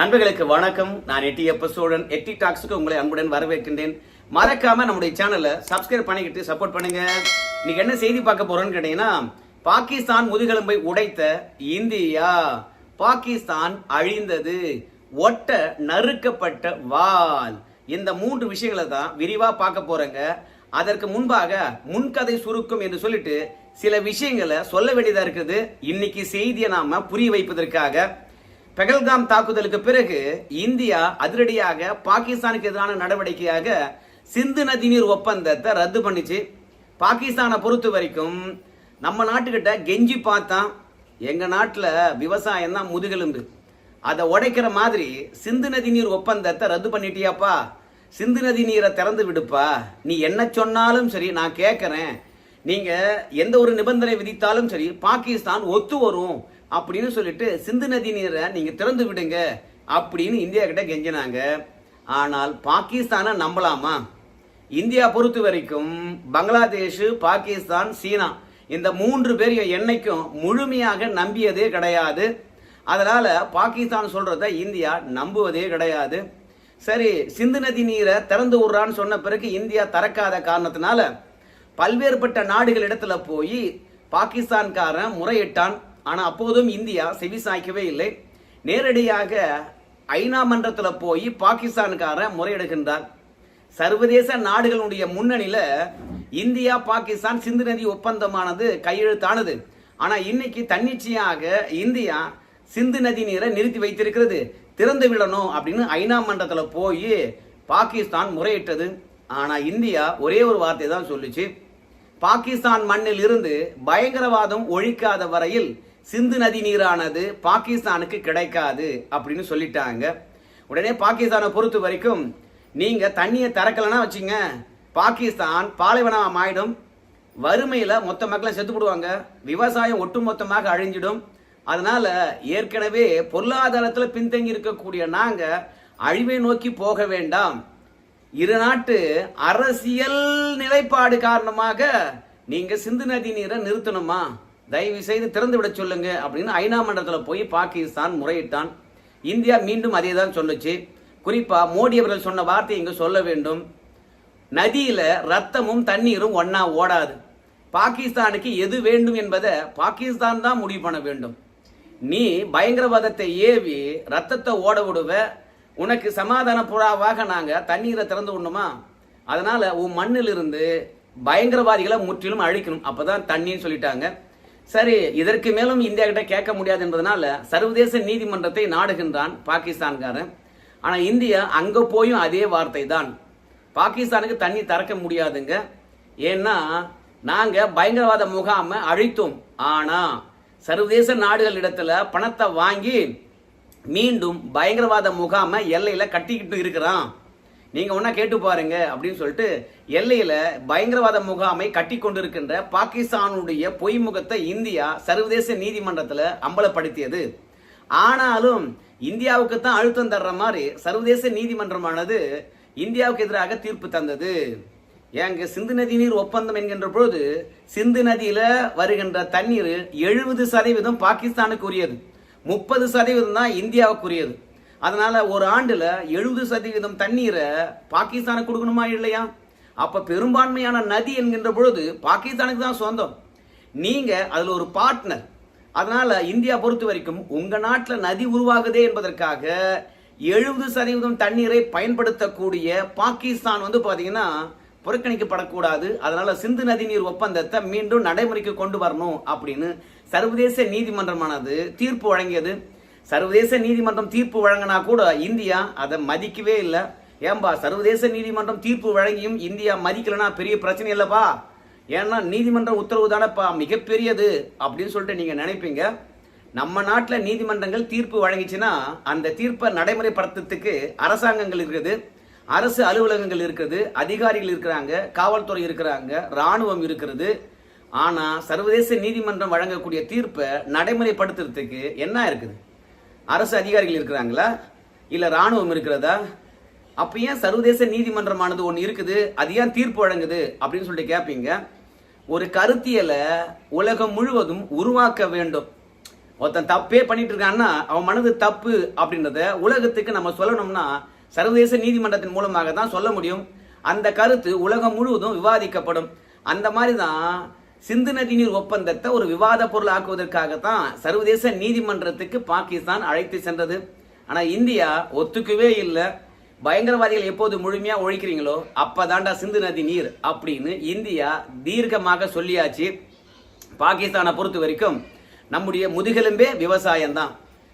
நண்பர்களுக்கு வணக்கம். நான் எட்டி எப்ப சோழன் எட்டி டாக்ஸுக்கு உங்களை அன்புடன் வரவேற்கின்றேன். மறக்காம நம்முடைய சேனலை சப்ஸ்கிரைப் பண்ணிக்கிட்டு சப்போர்ட் பண்ணுங்க. இன்னைக்கு என்ன செய்தி பார்க்க போறோம்னு கேட்டீங்கன்னா பாகிஸ்தான் முதுகெலும்பை உடைத்த இந்தியா பாகிஸ்தான் அழிந்தது. ஒட்ட நறுக்கப்பட்ட வால் இந்த மூன்று விஷயங்களை தான் விரிவா பார்க்க போறேங்க. அதற்கு முன்பாக முன்கதை சுருக்கம் என்று சொல்லிட்டு சில விஷயங்களை சொல்ல வேண்டியதா இருக்குது. இன்னைக்கு செய்தியை நாம புரிய வைப்பதற்காக பெகல்காம் தாக்குதலுக்கு பிறகு இந்தியா அதிரடியாக பாகிஸ்தானுக்கு எதிரான நடவடிக்கையாக சிந்து நதிநீர் ஒப்பந்தத்தை ரத்து பண்ணிச்சு. பாகிஸ்தானை பொறுத்த வரைக்கும் நம்ம நாட்டுக்கிட்ட கெஞ்சி பார்த்தான் எங்க நாட்டில் விவசாயம் தான் முதுகெலும்பு. அதை உடைக்கிற மாதிரி சிந்து நதி நீர் ஒப்பந்தத்தை ரத்து பண்ணிட்டியாப்பா? சிந்து நதி நீரை திறந்து விடுப்பா? நீ என்ன சொன்னாலும் சரி நான் கேட்குறேன். நீங்கள் எந்த ஒரு நிபந்தனை விதித்தாலும் சரி பாகிஸ்தான் ஒத்து வரும். அப்படின்னு சொல்லிட்டு சிந்து நதி நீரை நீங்கள் திறந்து விடுங்க அப்படின்னு இந்தியா கிட்ட கெஞ்சினாங்க. ஆனால் பாகிஸ்தானை நம்பலாமா? இந்தியா பொறுத்த வரைக்கும் பங்களாதேஷ் பாகிஸ்தான் சீனா இந்த மூன்று பேரையும் என்னைக்கும் முழுமையாக நம்பியதே கிடையாது. அதனால் பாகிஸ்தான் சொல்கிறத இந்தியா நம்புவதே கிடையாது. சரி சிந்து நதி நீரை திறந்து விடுறான்னு சொன்ன பிறகு இந்தியா திறக்காத காரணத்தினால பல்வேறுபட்ட நாடுகள் இடத்துல போய் பாகிஸ்தான்காரன் முறையிட்டான். ஆனால் அப்போதும் இந்தியா செவி சாய்க்கவே இல்லை. நேரடியாக ஐநா மன்றத்தில் போய் பாகிஸ்தானுக்காரன் முறையிடுகின்றார். சர்வதேச நாடுகளுடைய முன்னணியில் இந்தியா பாகிஸ்தான் சிந்து நதி ஒப்பந்தமானது கையெழுத்தானது. ஆனால் இன்னைக்கு தன்னிச்சையாக இந்தியா சிந்து நதி நீரை நிறுத்தி வைத்திருக்கிறது. திறந்து விடணும் அப்படின்னு ஐநா மன்றத்தில் போய் பாகிஸ்தான் முறையிட்டது. ஆனால் இந்தியா ஒரே ஒரு வார்த்தை தான் சொல்லுச்சு. பாகிஸ்தான் மண்ணில் இருந்து பயங்கரவாதம் ஒழிக்காத வரையில் சிந்து நதி நீரானது பாகிஸ்தானுக்கு கிடைக்காது அப்படின்னு சொல்லிட்டாங்க. உடனே பாகிஸ்தானை பொறுத்த வரைக்கும் நீங்கள் தண்ணியை திறக்கலன்னா வச்சுங்க பாகிஸ்தான் பாலைவனம் ஆயிடும் வறுமையில் மொத்த மக்களும் செத்து போடுவாங்க. விவசாயம் ஒட்டுமொத்தமாக அழிஞ்சிடும். அதனால் ஏற்கனவே பொருளாதாரத்தில் பின்தங்கி இருக்கக்கூடிய நாங்கள் அழிவை நோக்கி போக வேண்டாம். இரு நாட்டு அரசியல் நிலைப்பாடு காரணமாக நீங்கள் சிந்து நதி நீரை நிறுத்தணுமா? தயவு செய்து திறந்து விட சொல்லுங்க அப்படின்னு ஐநா மன்றத்தில் போய் பாகிஸ்தான் முறையிட்டான். இந்தியா மீண்டும் அதே தான் சொல்லுச்சு. குறிப்பாக மோடி அவர்கள் சொன்ன வார்த்தை இங்கே சொல்ல வேண்டும். நதியில் ரத்தமும் தண்ணீரும் ஒன்றா ஓடாது. பாகிஸ்தானுக்கு எது வேண்டும் என்பதை பாகிஸ்தான் தான் முடிவு பண்ண வேண்டும். நீ பயங்கரவாதத்தை ஏவி ரத்தத்தை ஓட விடுவ. உனக்கு சமாதான புறாவாக நாங்கள் தண்ணீரை திறந்து விடணுமா? அதனால் உன் மண்ணிலிருந்து பயங்கரவாதிகளை முற்றிலும் அழிக்கணும். அப்பதான் தண்ணின்னு சொல்லிட்டாங்க. சரி இதற்கு மேலும் இந்தியா கிட்ட கேட்க முடியாது என்பதனால சர்வதேச நீதிமன்றத்தை நாடுகின்றான் பாகிஸ்தான்காரன். ஆனால் இந்தியா அங்கே போயும் அதே வார்த்தை தான் பாகிஸ்தானுக்கு தண்ணி திறக்க முடியாதுங்க. ஏன்னா நாங்கள் பயங்கரவாத முகாமை அழித்தோம். ஆனால் சர்வதேச நாடுகள் இடத்துல பணத்தை வாங்கி மீண்டும் பயங்கரவாத முகாமை எல்லையில் கட்டிக்கிட்டு இருக்கிறான். நீங்க ஒன்றா கேட்டு பாருங்க அப்படின்னு சொல்லிட்டு எல்லையில பயங்கரவாத முகாமை கட்டி கொண்டிருக்கின்ற பாகிஸ்தானுடைய பொய் முகத்தை இந்தியா சர்வதேச நீதிமன்றத்தில் அம்பலப்படுத்தியது. ஆனாலும் இந்தியாவுக்கு தான் அழுத்தம் தர்ற மாதிரி சர்வதேச நீதிமன்றமானது இந்தியாவுக்கு எதிராக தீர்ப்பு தந்தது. ஏங்க சிந்து நதி நீர் ஒப்பந்தம் என்கின்ற பொழுது சிந்து நதியில வருகின்ற தண்ணீர் எழுபது சதவீதம் பாகிஸ்தானுக்கு உரியது முப்பது சதவீதம் தான் இந்தியாவுக்குரியது. அதனால ஒரு ஆண்டுல எழுபது சதவீதம் தண்ணீரை பாகிஸ்தானுக்கு கொடுக்கணுமா இல்லையா? அப்ப பெரும்பான்மையான நதி என்கின்ற பொழுது பாகிஸ்தானுக்கு தான் சொந்தம். நீங்க அதுல ஒரு பார்ட்னர் அதனால இந்தியா பொறுத்த வரைக்கும் உங்க நாட்டில் நதி உருவாகுதே என்பதற்காக எழுபது சதவீதம் தண்ணீரை பயன்படுத்தக்கூடிய பாகிஸ்தான் வந்து பாத்தீங்கன்னா புறக்கணிக்கப்படக்கூடாது. அதனால சிந்து நதி நீர் ஒப்பந்தத்தை மீண்டும் நடைமுறைக்கு கொண்டு வரணும் அப்படின்னு சர்வதேச நீதிமன்றமானது தீர்ப்பு வழங்கியது. சர்வதேச நீதிமன்றம் தீர்ப்பு வழங்கினா கூட இந்தியா அதை மதிக்கவே இல்லை. ஏன்பா சர்வதேச நீதிமன்றம் தீர்ப்பு வழங்கியும் இந்தியா மதிக்கலனா பெரிய பிரச்சனை இல்லைப்பா. ஏன்னா நீதிமன்ற உத்தரவு தானேப்பா மிகப்பெரியது அப்படின்னு சொல்லிட்டு நீங்கள் நினைப்பீங்க. நம்ம நாட்டில் நீதிமன்றங்கள் தீர்ப்பு வழங்கிச்சுன்னா அந்த தீர்ப்பை நடைமுறைப்படுத்துறதுக்கு அரசாங்கங்கள் இருக்குது. அரசு அலுவலகங்கள் இருக்குது அதிகாரிகள் இருக்கிறாங்க காவல்துறை இருக்கிறாங்க ராணுவம் இருக்கிறது ஆனால் சர்வதேச நீதிமன்றம் வழங்கக்கூடிய தீர்ப்பை நடைமுறைப்படுத்துறதுக்கு என்ன இருக்குது? அரசு அதிகாரிகள் இருக்கிறாங்களா? இல்ல ராணுவம் இருக்கிறதா? அப்ப ஏன் சர்வதேச நீதிமன்றமானது ஒன்று இருக்குது? அது ஏன் தீர்ப்பு வழங்குது? அப்படின்னு சொல்லிட்டு கேட்பீங்க ஒரு கருத்தியலை உலகம் முழுவதும் உருவாக்க வேண்டும். ஒருத்தன் தப்பே பண்ணிட்டு இருக்கான்னா அவன் மனது தப்பு அப்படின்றத உலகத்துக்கு நம்ம சொல்லணும்னா சர்வதேச நீதிமன்றத்தின் மூலமாக தான் சொல்ல முடியும். அந்த கருத்து உலகம் முழுவதும் விவாதிக்கப்படும். அந்த மாதிரி தான் சிந்து நதி நீர் ஒப்பந்தத்தை ஒரு விவாத பொருள் ஆக்குவதற்காகத்தான் சர்வதேச நீதிமன்றத்துக்கு பாகிஸ்தான் அழைத்து சென்றது. ஆனால் இந்தியா ஒத்துக்கவே இல்லை. பயங்கரவாதிகள் எப்போது முழுமையாக ஒழிக்கிறீங்களோ அப்போதாண்டா சிந்து நதி நீர் அப்படின்னு இந்தியா தீர்க்கமாக சொல்லியாச்சு. பாகிஸ்தானை பொறுத்த வரைக்கும் நம்முடைய முதுகெலும்பே விவசாயம் தான்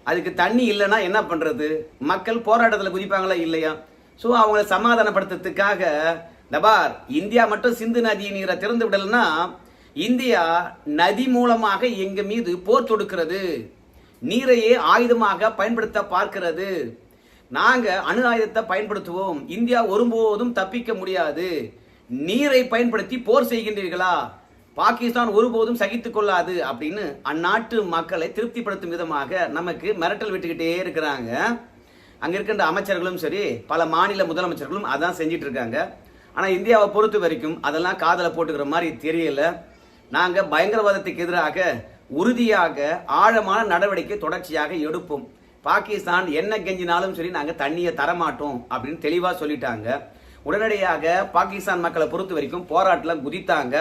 அதுக்கு தண்ணி இல்லைன்னா என்ன பண்ணுறது மக்கள் போராட்டத்தில் குதிப்பாங்களா இல்லையா? ஸோ அவங்கள சமாதானப்படுத்துறதுக்காக தபார் இந்தியா மட்டும் சிந்து நதி நீரை திறந்து விடலைன்னா இந்தியா நதி மூலமாக எங்க மீது போர் தொடுக்கிறது. நீரையே ஆயுதமாக பயன்படுத்த பார்க்கிறது. நாங்க அணு ஆயுதத்தை பயன்படுத்துவோம். இந்தியா ஒருபோதும் தப்பிக்க முடியாது. நீரை பயன்படுத்தி போர் செய்கின்றீர்களா? பாகிஸ்தான் ஒருபோதும் சகித்து கொள்ளாது அப்படின்னு அந்நாட்டு மக்களை திருப்திப்படுத்தும் விதமாக நமக்கு மிரட்டல் விட்டுக்கிட்டே இருக்கிறாங்க. அங்க இருக்கின்ற அமைச்சர்களும் சரி பல மாநில முதலமைச்சர்களும் அதான் செஞ்சிட்டு இருக்காங்க. ஆனா இந்தியாவை பொறுத்த வரைக்கும் அதெல்லாம் காதல போட்டுக்கிற மாதிரி தெரியல. நாங்கள் பயங்கரவாதத்துக்கு எதிராக உறுதியாக ஆழமான நடவடிக்கை தொடர்ச்சியாக எடுப்போம். பாகிஸ்தான் என்ன கெஞ்சினாலும் சரி நாங்கள் தண்ணியை தரமாட்டோம் அப்படின்னு தெளிவாக சொல்லிட்டாங்க. உடனடியாக பாகிஸ்தான் மக்களை பொறுத்த வரைக்கும் போராட்டத்தில் குதித்தாங்க.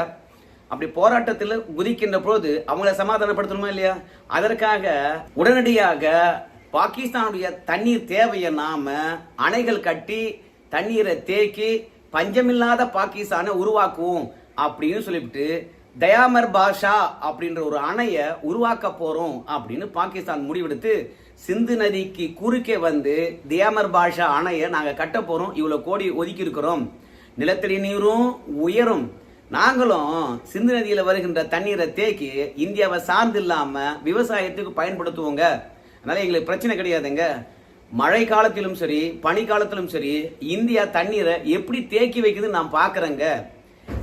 அப்படி போராட்டத்தில் குதிக்கின்ற பொழுது அவங்கள சமாதானப்படுத்தணுமா இல்லையா? அதற்காக உடனடியாக பாகிஸ்தானுடைய தண்ணீர் தேவையை நாம அணைகள் கட்டி தண்ணீரை தேக்கி பஞ்சமில்லாத பாகிஸ்தானை உருவாக்குவோம் அப்படின்னு சொல்லிவிட்டு தயாமர் பாஷா அப்படின்ற ஒரு அணையை உருவாக்க போறோம் அப்படின்னு பாகிஸ்தான் முடிவெடுத்து சிந்து நதிக்கு குறுக்கே வந்து தியாமர் பாஷா அணையை நாங்கள் கட்ட போறோம். இவ்வளோ கோடி ஒதுக்கி இருக்கிறோம் நிலத்தடி நீரும் உயரும். நாங்களும் சிந்து நதியில் வருகின்ற தண்ணீரை தேக்கி இந்தியாவை சார்ந்து இல்லாம விவசாயத்துக்கு பயன்படுத்துவோங்க. அதனால எங்களுக்கு பிரச்சனை கிடையாதுங்க. மழை காலத்திலும் சரி பனி காலத்திலும் சரி இந்தியா தண்ணீரை எப்படி தேக்கி வைக்குதுன்னு நான் பார்க்குறேங்க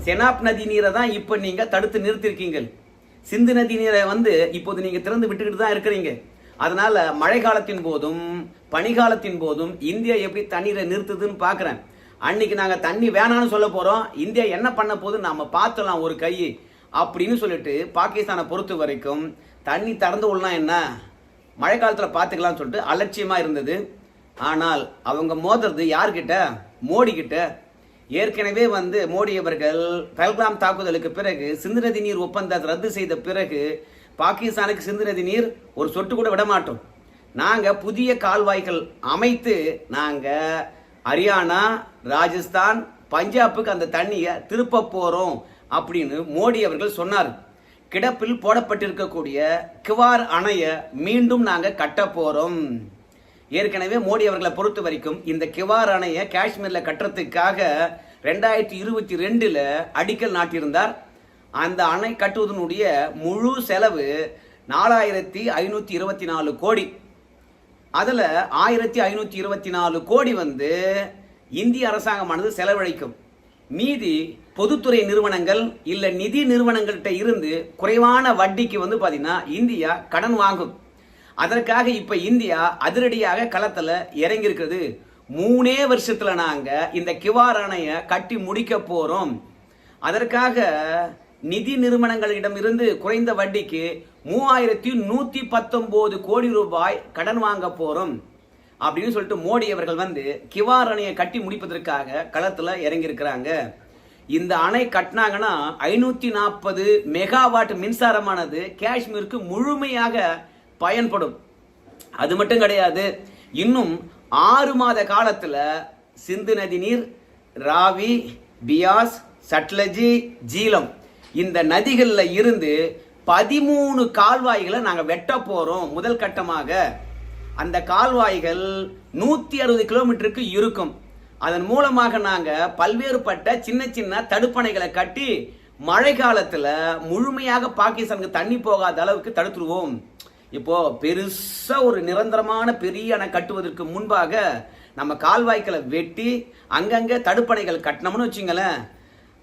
செனாப் நதி நீரை தான் இப்போ நீங்கள் தடுத்து நிறுத்திருக்கீங்க சிந்து நதி நீரை வந்து இப்போது நீங்கள் திறந்து விட்டுக்கிட்டு தான் இருக்கிறீங்க. அதனால மழை காலத்தின் போதும் பனிகாலத்தின் போதும் இந்தியா எப்படி தண்ணீரை நிறுத்துதுன்னு பார்க்குறேன் அன்னைக்கு நாங்கள் தண்ணி வேணாம்னு சொல்ல போகிறோம் இந்தியா என்ன பண்ண போது நாம் பார்த்துலாம் ஒரு கை அப்படின்னு சொல்லிட்டு பாகிஸ்தானை பொறுத்த வரைக்கும் தண்ணி திறந்து விடலாம் என்ன? மழை காலத்தில் பார்த்துக்கலாம்னு சொல்லிட்டு அலட்சியமாக இருந்தது. ஆனால் அவங்க மோதுறது யார்கிட்ட? மோடிக்கிட்ட ஏற்கனவே வந்து மோடி அவர்கள் பல்காம் தாக்குதலுக்கு பிறகு சிந்து நதி நீர் ஒப்பந்தத்தை ரத்து செய்த பிறகு பாகிஸ்தானுக்கு சிந்து நதி நீர் ஒரு சொட்டு கூட விட மாட்டோம் புதிய கால்வாய்கள் அமைத்து நாங்கள் ஹரியானா ராஜஸ்தான் பஞ்சாபுக்கு அந்த தண்ணியை திருப்ப போகிறோம் அப்படின்னு மோடி அவர்கள் சொன்னார். கிடப்பில் போடப்பட்டிருக்கக்கூடிய கிவார் அணையை மீண்டும் நாங்கள் கட்ட போகிறோம் ஏற்கனவே மோடி அவர்களை பொறுத்த வரைக்கும் இந்த கிவார் அணையை காஷ்மீரில் கட்டுறதுக்காக ரெண்டாயிரத்தி இருபத்தி ரெண்டில் அடிக்கல் நாட்டியிருந்தார். அந்த அணை கட்டுவதனுடைய முழு செலவு நாலாயிரத்தி ஐநூற்றி இருபத்தி நாலு கோடி. அதில் ஆயிரத்தி ஐநூற்றி இருபத்தி நாலு கோடி வந்து இந்திய அரசாங்கமானது செலவழிக்கும். மீதி பொதுத்துறை நிறுவனங்கள் இல்லை நிதி நிறுவனங்கள்கிட்ட இருந்து குறைவான வட்டிக்கு வந்து பார்த்தீங்கன்னா இந்தியா கடன் வாங்கும். அதற்காக இப்ப இந்தியா அதிரடியாக களத்துல இறங்கியிருக்குது மூணே வருஷத்துல நாங்க இந்த கிவார் அணைய கட்டி முடிக்க போறோம். அதற்காக நிதி நிறுவனங்களிடம் இருந்து குறைந்த வட்டிக்கு மூவாயிரத்தி நூத்தி பத்தொன்பது கோடி ரூபாய் கடன் வாங்க போறோம். அப்படின்னு சொல்லிட்டு மோடி அவர்கள் வந்து கிவார் அணையை கட்டி முடிப்பதற்காக களத்துல இறங்கியிருக்கிறாங்க. இந்த அணை கட்டினாங்கன்னா ஐநூத்தி நாற்பது மெகாவாட் மின்சாரமானது காஷ்மீருக்கு முழுமையாக பயன்படும். அது மட்டும் கிடையாது இன்னும் ஆறு மாத காலத்தில் சிந்து நதி நீர் ராவி பியாஸ் சட்லஜி ஜீலம் இந்த நதிகளில் இருந்து பதிமூணு கால்வாய்களை நாங்கள் வெட்ட போகிறோம் முதல் கட்டமாக. அந்த கால்வாய்கள் நூற்றி அறுபது கிலோமீட்டருக்கு இருக்கும். அதன் மூலமாக நாங்கள் பல்வேறுபட்ட சின்ன சின்ன தடுப்பணைகளை கட்டி மழை காலத்தில் முழுமையாக பாகிஸ்தானுக்கு தண்ணி போகாத அளவுக்கு தடுத்துருவோம். இப்போ பெருசா ஒரு நிரந்தரமான பெரிய அணை கட்டுவதற்கு முன்பாக நம்ம கால்வாய்க்களை வெட்டி அங்கங்க தடுப்பணைகள் கட்டினோம்னு வச்சுங்களேன்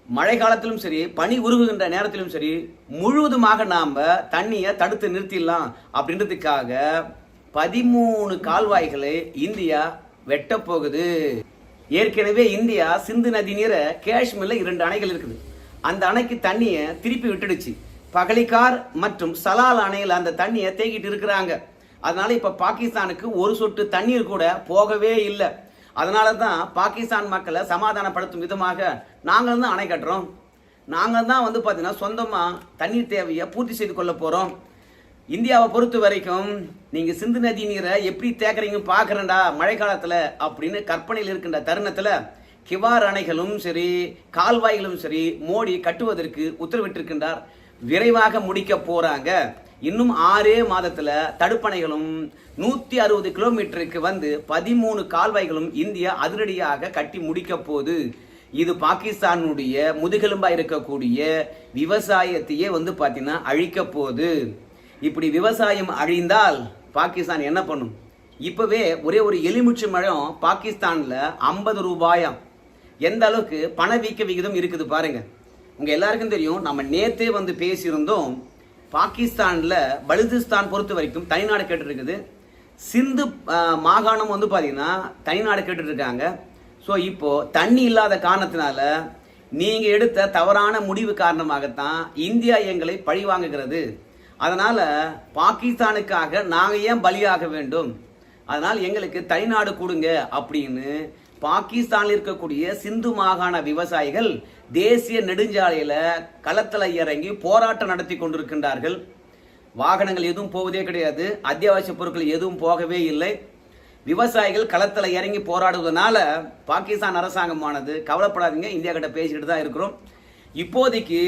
மழை காலத்திலும் சரி பனி உருகுகின்ற நேரத்திலும் சரி முழுவதுமாக நாம் தண்ணியை தடுத்து நிறுத்திடலாம் அப்படின்றதுக்காக பதிமூணு கால்வாய்களை இந்தியா வெட்ட போகுது. ஏற்கனவே இந்தியா சிந்து நதி நீரை காஷ்மீர்ல இரண்டு அணைகள் இருக்குது. அந்த அணைக்கு தண்ணியை திருப்பி விட்டுடுச்சு. பகலிகார் மற்றும் சலால் அணையில் அந்த தண்ணியை தேக்கிட்டு இருக்கிறாங்க. அதனால இப்போ பாகிஸ்தானுக்கு ஒரு சொட்டு தண்ணீர் கூட போகவே இல்லை. அதனால தான் பாகிஸ்தான் மக்களை சமாதானப்படுத்தும் விதமாக நாங்கள் தான் அணை கட்டுறோம். நாங்கள் தான் வந்து பார்த்தீங்கன்னா சொந்தமாக தண்ணீர் தேவையை பூர்த்தி செய்து கொள்ள போகிறோம் இந்தியாவை பொறுத்த வரைக்கும் நீங்கள் சிந்து நதி நீரை எப்படி தேக்குறீங்க பார்க்குறேன்டா மழை காலத்தில் அப்படின்னு கற்பனையில் இருக்கின்ற தருணத்தில் கிவார் அணைகளும் சரி கால்வாய்களும் சரி மோடி கட்டுவதற்கு உத்தரவிட்டிருக்கின்றார். விரைவாக முடிக்க போறாங்க. இன்னும் ஆறே மாதத்துல தடுப்பணைகளும் நூத்தி அறுபது கிலோமீட்டருக்கு வந்து பதிமூணு கால்வாய்களும் இந்தியா அதிரடியாக கட்டி முடிக்க போகுது. இது பாகிஸ்தானுடைய முதுகெலும்பா இருக்கக்கூடிய விவசாயத்தையே வந்து பார்த்தீங்கன்னா அழிக்க போகுது. இப்படி விவசாயம் அழிந்தால் பாகிஸ்தான் என்ன பண்ணும்? இப்போவே ஒரே ஒரு எலுமிச்சை மழம் பாகிஸ்தானில் ஐம்பது ரூபாயாம் எந்த அளவுக்கு பணவீக்க விகிதம் இருக்குது பாருங்கள் உங்கள் எல்லாருக்கும் தெரியும் நம்ம நேத்தே வந்து பேசியிருந்தோம் பாகிஸ்தானில் பலுதிஸ்தான் பொறுத்த வரைக்கும் தனிநாடு கேட்டுருக்குது. சிந்து மாகாணம் வந்து பார்த்தீங்கன்னா தனிநாடு கேட்டு இருக்காங்க ஸோ இப்போது தண்ணி இல்லாத காரணத்தினால நீங்கள் எடுத்த தவறான முடிவு காரணமாகத்தான் இந்தியா எங்களை பழி வாங்குகிறது. அதனால் பாகிஸ்தானுக்காக நாங்கள் ஏன் பலியாக வேண்டும்? அதனால் எங்களுக்கு தனிநாடு கொடுங்க அப்படின்னு பாகிஸ்தானில் இருக்கக்கூடிய சிந்து மாகாண விவசாயிகள் தேசிய நெடுஞ்சாலையில் களத்தில் இறங்கி போராட்டம் நடத்தி கொண்டிருக்கின்றார்கள். வாகனங்கள் எதுவும் போவதே கிடையாது. அத்தியாவசிய பொருட்கள் எதுவும் போகவே இல்லை. விவசாயிகள் களத்தில் இறங்கி போராடுவதனால பாகிஸ்தான் அரசாங்கமானது கவலைப்படாதீங்க. இந்தியா கிட்ட பேசிக்கிட்டு தான் இருக்கிறோம். இப்போதைக்கு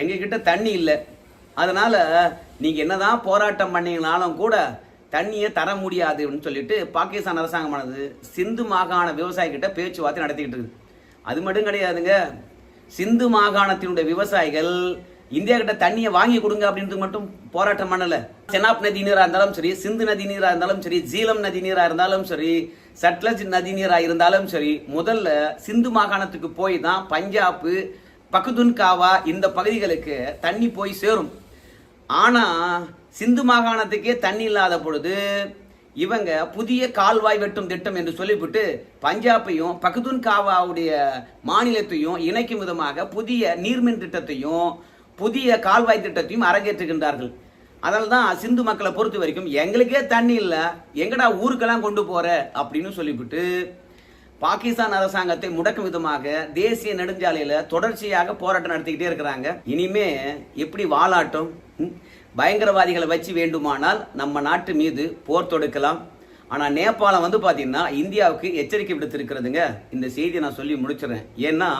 எங்ககிட்ட தண்ணி இல்லை. அதனால நீங்க என்னதான் போராட்டம் பண்ணீங்கனாலும் கூட தண்ணியை தர முடியாதுன்னு சொல்லிட்டு பாகிஸ்தான் அரசாங்கமானது சிந்து மாகாண விவசாயிகிட்ட பேச்சுவார்த்தை நடத்திக்கிட்டு இருக்குது. அது மட்டும் கிடையாதுங்க. சிந்து மாகாணத்தினுடைய விவசாயிகள் இந்தியா கிட்ட தண்ணியை வாங்கி கொடுங்க அப்படின்றது மட்டும் போராட்டம் பண்ணல. செனாப் நதி நீரா இருந்தாலும் சரி சிந்து நதி நீரா இருந்தாலும் சரி ஜீலம் நதி நீரா இருந்தாலும் சரி சட்லஜ் நதி நீரா இருந்தாலும் சரி முதல்ல சிந்து மாகாணத்துக்கு போய் தான் பஞ்சாப் பக்குதுன்காவா இந்த பகுதிகளுக்கு தண்ணி போய் சேரும். ஆனா சிந்து மாகாணத்துக்கே தண்ணி இல்லாத பொழுது இவங்க புதிய கால்வாய் வெட்டும் திட்டம் என்று சொல்லிவிட்டு பஞ்சாபையும் பக்துன்காவாவுடைய மாநிலத்தையும் இணைக்கும் விதமாக புதிய நீர்மின் திட்டத்தையும் புதிய கால்வாய் திட்டத்தையும் அரங்கேற்றுகின்றார்கள் அதனால தான் சிந்து மக்களை பொறுத்த வரைக்கும் எங்களுக்கே தண்ணி இல்லை எங்கடா ஊருக்கெல்லாம் கொண்டு போற அப்படின்னு சொல்லிவிட்டு பாகிஸ்தான் அரசாங்கத்தை முடக்கும் விதமாக தேசிய நெடுஞ்சாலையில தொடர்ச்சியாக போராட்டம் நடத்திக்கிட்டே இருக்கிறாங்க இனிமே எப்படி வாலாட்டம் ம்? பயங்கரவாதிகளை வச்சு வேண்டுமானால் நம்ம நாட்டு மீது போர் தொடுக்கலாம். ஆனால் நேபாளம் வந்து பார்த்திங்கன்னா இந்தியாவுக்கு எச்சரிக்கை விடுத்திருக்கிறதுங்க. இந்த செய்தியை நான் சொல்லி முடிச்சிடறேன். ஏன்னா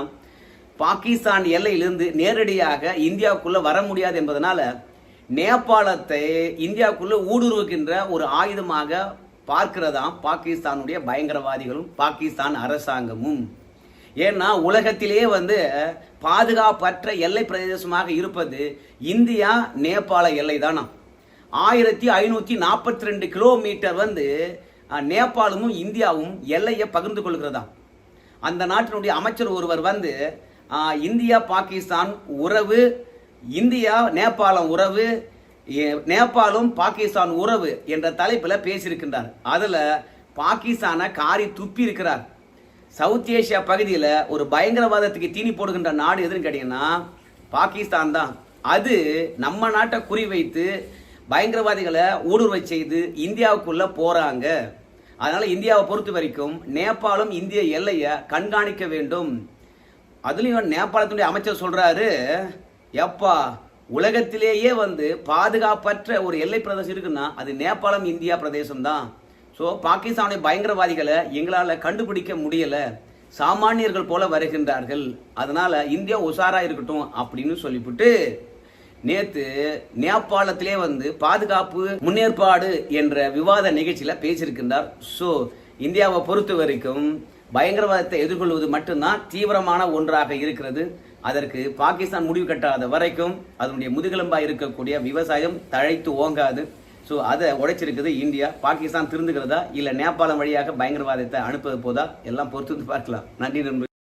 பாகிஸ்தான் எல்லையிலிருந்து நேரடியாக இந்தியாவுக்குள்ள வர முடியாது என்பதனால நேபாளத்தை இந்தியாவுக்குள்ள ஊடுருவுகின்ற ஒரு ஆயுதமாக பார்க்கிறதாம் பாகிஸ்தானுடைய பயங்கரவாதிகளும் பாகிஸ்தான் அரசாங்கமும். ஏன்னா உலகத்திலே வந்து பாதுகாப்பற்ற எல்லை பிரதேசமாக இருப்பது இந்தியா நேபாள எல்லை தானா ஆயிரத்தி ஐநூத்தி நாற்பத்தி ரெண்டு கிலோமீட்டர் வந்து நேபாளமும் இந்தியாவும் எல்லையை பகிர்ந்து கொள்கிறதா? அந்த நாட்டினுடைய அமைச்சர் ஒருவர் வந்து இந்தியா பாகிஸ்தான் உறவு இந்தியா நேபாளம் உறவு நேபாளும் நேபாளம் பாகிஸ்தான் உறவு என்ற தலைப்பில் பேசியிருக்கின்றார். அதில் பாகிஸ்தானை காரி துப்பி இருக்கிறார் சவுத் ஏஷியா பகுதியில் ஒரு பயங்கரவாதத்துக்கு தீனி போடுகின்ற நாடு எதுன்னு கேட்டிங்கன்னா பாகிஸ்தான் தான். அது நம்ம நாட்டை குறிவைத்து பயங்கரவாதிகளை ஊடுருவை செய்து இந்தியாவுக்குள்ளே போகிறாங்க அதனால் இந்தியாவை பொறுத்த வரைக்கும் நேபாளம் இந்திய எல்லையை கண்காணிக்க வேண்டும். அதுலேயும் நேபாளத்துடைய அமைச்சர் சொல்கிறாரு எப்பா உலகத்திலேயே வந்து பாதுகாப்பற்ற ஒரு எல்லை பிரதேசம் இருக்குன்னா அது நேபாளம் இந்தியா பிரதேசம் தான் ஸோ பாகிஸ்தானுடைய பயங்கரவாதிகளை எங்களால் கண்டுபிடிக்க முடியலை. சாமானியர்கள் போல வருகின்றார்கள். அதனால் இந்தியா உஷாராக இருக்கட்டும் அப்படின்னு சொல்லிவிட்டு நேத்து நேபாளத்திலே வந்து பாதுகாப்பு முன்னேற்பாடு என்ற விவாத நிகழ்ச்சியில பேசியிருக்கின்றார். ஸோ இந்தியாவை பொறுத்த வரைக்கும் பயங்கரவாதத்தை எதிர்கொள்வது மட்டும்தான் தீவிரமான ஒன்றாக இருக்கிறது. அதற்கு பாகிஸ்தான் முடிவு கட்டாத வரைக்கும் அதனுடைய முதுகெலும்பாக இருக்கக்கூடிய விவசாயம் தழைத்து ஓங்காது. ஸோ அதை உடைச்சிருக்குது இந்தியா. பாகிஸ்தான் திருந்துகிறதா? இல்லை நேபாளம் வழியாக பயங்கரவாதத்தை அனுப்புவது போதா? எல்லாம் பொறுத்து வந்து பார்க்கலாம். நன்றி நண்பர்